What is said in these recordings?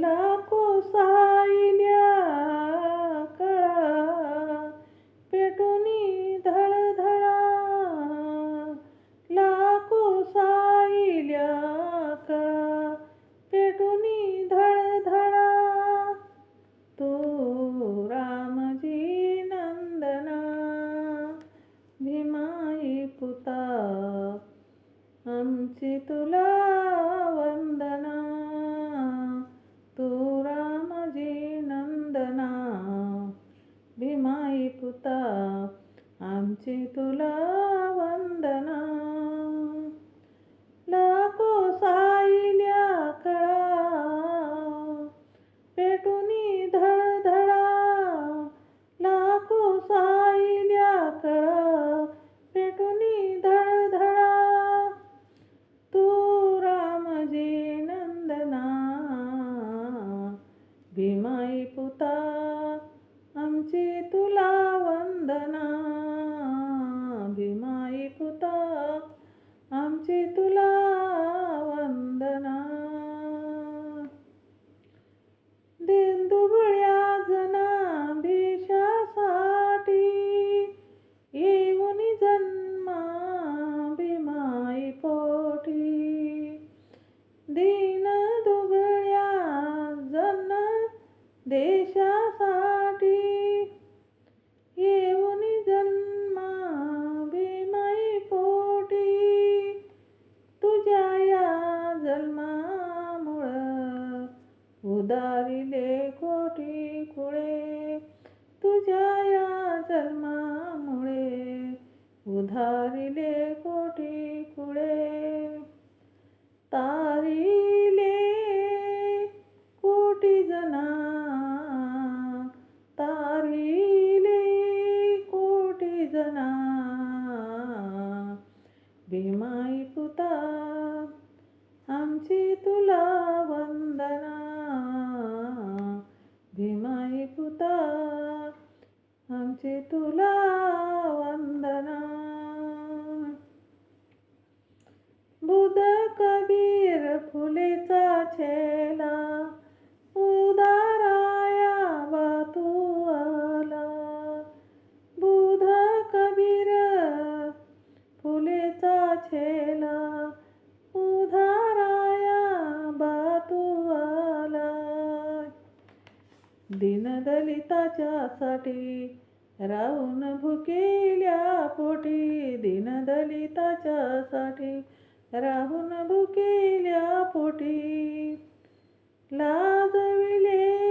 लाको साईल्या उधारिले कोटी कुळे तारिले कोटी जना तारिले कोटी जना. भीमाई पुता आमची तुला वंदना. भीमाई पुता आमची तुला छेला उधाराया बातू आला दीनदलिताच्यासाठी राहून भुकेल्या पोटी दीनदलिताच्यासाठी राहून भुकेल्या पोटी लाजविले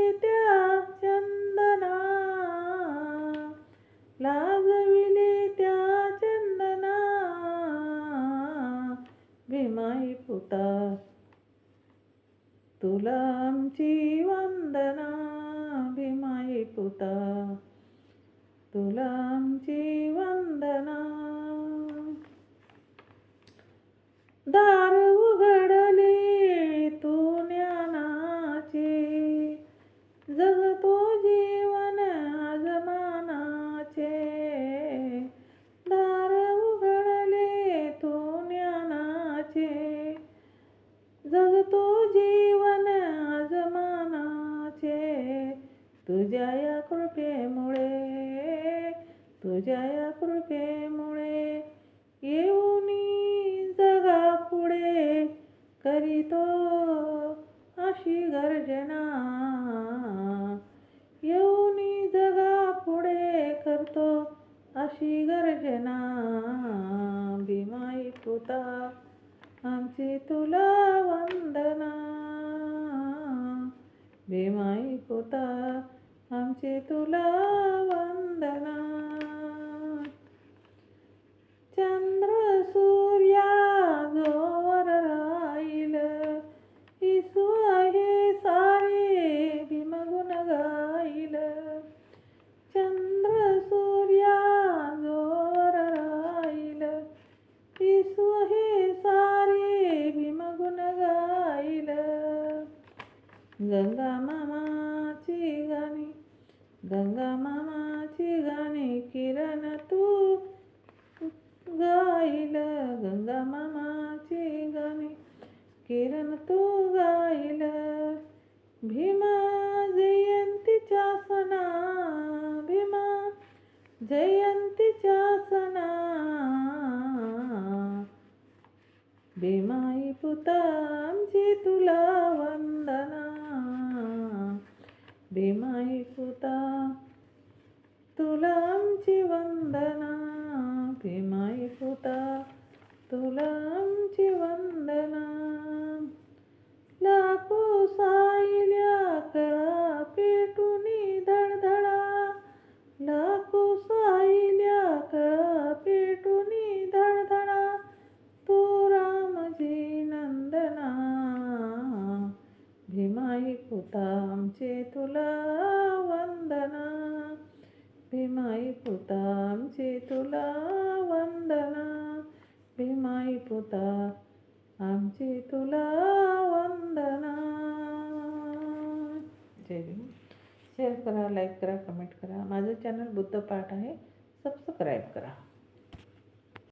तुलामची वंदना भीमाई पुता तुलामची वंदना दार कृपेमुळे तुझ्या या कृपेमुळे येऊन जगा पुढे करीतो अशी गर्जना. येऊन जगा पुढे करतो अशी गर्जना. भीमाई पुता आमची तुला वंदना. তোলা గంగమమాచిగని కిరణతూ గాయిల గంగమమాచిగని కిరణతూ గాయిల భీమా జయంతి చాసనా భీమా జయంతి చాసనా భీమాయి పుతాం చేతుల వందనా तुला आमची वंदना भीमाई पुता आमचे तुला वंदना. भीमाई पुता आमचे तुला वंदना. भीमाई पुता आमची तुला वंदना. जय भीम. शेअर करा लाईक करा कमेंट करा. माझं चॅनल बुद्ध पाठ आहे. सबस्क्राईब करा.